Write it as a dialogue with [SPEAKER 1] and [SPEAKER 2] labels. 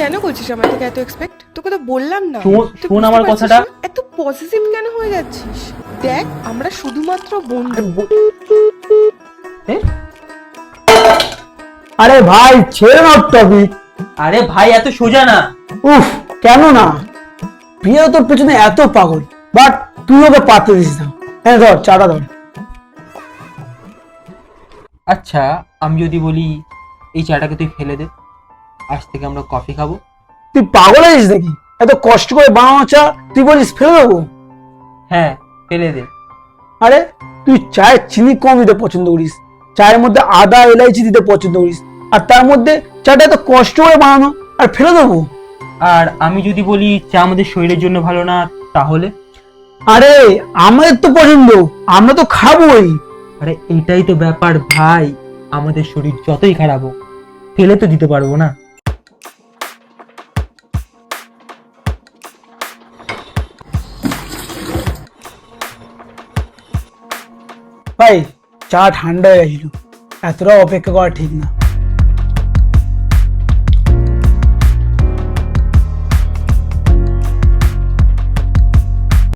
[SPEAKER 1] কেন করছিস আমার থেকে এত এক্সপেক্ট তোকে তো বললাম না।
[SPEAKER 2] শোন- আমার কথাটা।
[SPEAKER 1] এত পজিটিভ কেন হয়ে যাচ্ছিস? দেখ আমরা শুধুমাত্র বন্ধু।
[SPEAKER 3] আরে ভাই ছেড়ে নাও টপিক
[SPEAKER 2] আরে ভাই এত সোজা না।
[SPEAKER 3] উফ কেন না? প্রিয়া তোর পেছনে এত পাগল। বাট তুই ওকে পাতে দিস না। হ্যাঁ ধর চাটা ধর।
[SPEAKER 2] আচ্ছা আমি যদি বলি এই চাটাকে তুই ফেলে দে। আজ থেকে আমরা কফি খাব।
[SPEAKER 3] তুই পাগল আছিস নাকি? এত কষ্ট করে বানানো চা তুই বলিস ফেলে দেবো?
[SPEAKER 2] হ্যাঁ ফেলে দে।
[SPEAKER 3] আরে তুই চায়ের চিনি কম দিতে পছন্দ করিস চায়ের মধ্যে আদা এলাইচি দিতে পছন্দ করিস আর তার মধ্যে চাটা এত কষ্ট করে বানানো আর ফেলে দেবো?
[SPEAKER 2] আর আমি যদি বলি চা আমাদের শরীরের জন্য ভালো না তাহলে?
[SPEAKER 3] আরে আমাদের তো পছন্দ আমরা তো খাবোই।
[SPEAKER 2] আরে এটাই তো ব্যাপার ভাই আমাদের শরীর যতই খারাপ হোক ফেলে তো দিতে পারব না।
[SPEAKER 3] চা ঠান্ডা হয়ে গেছিল। এতটা অপেক্ষা করা ঠিক না।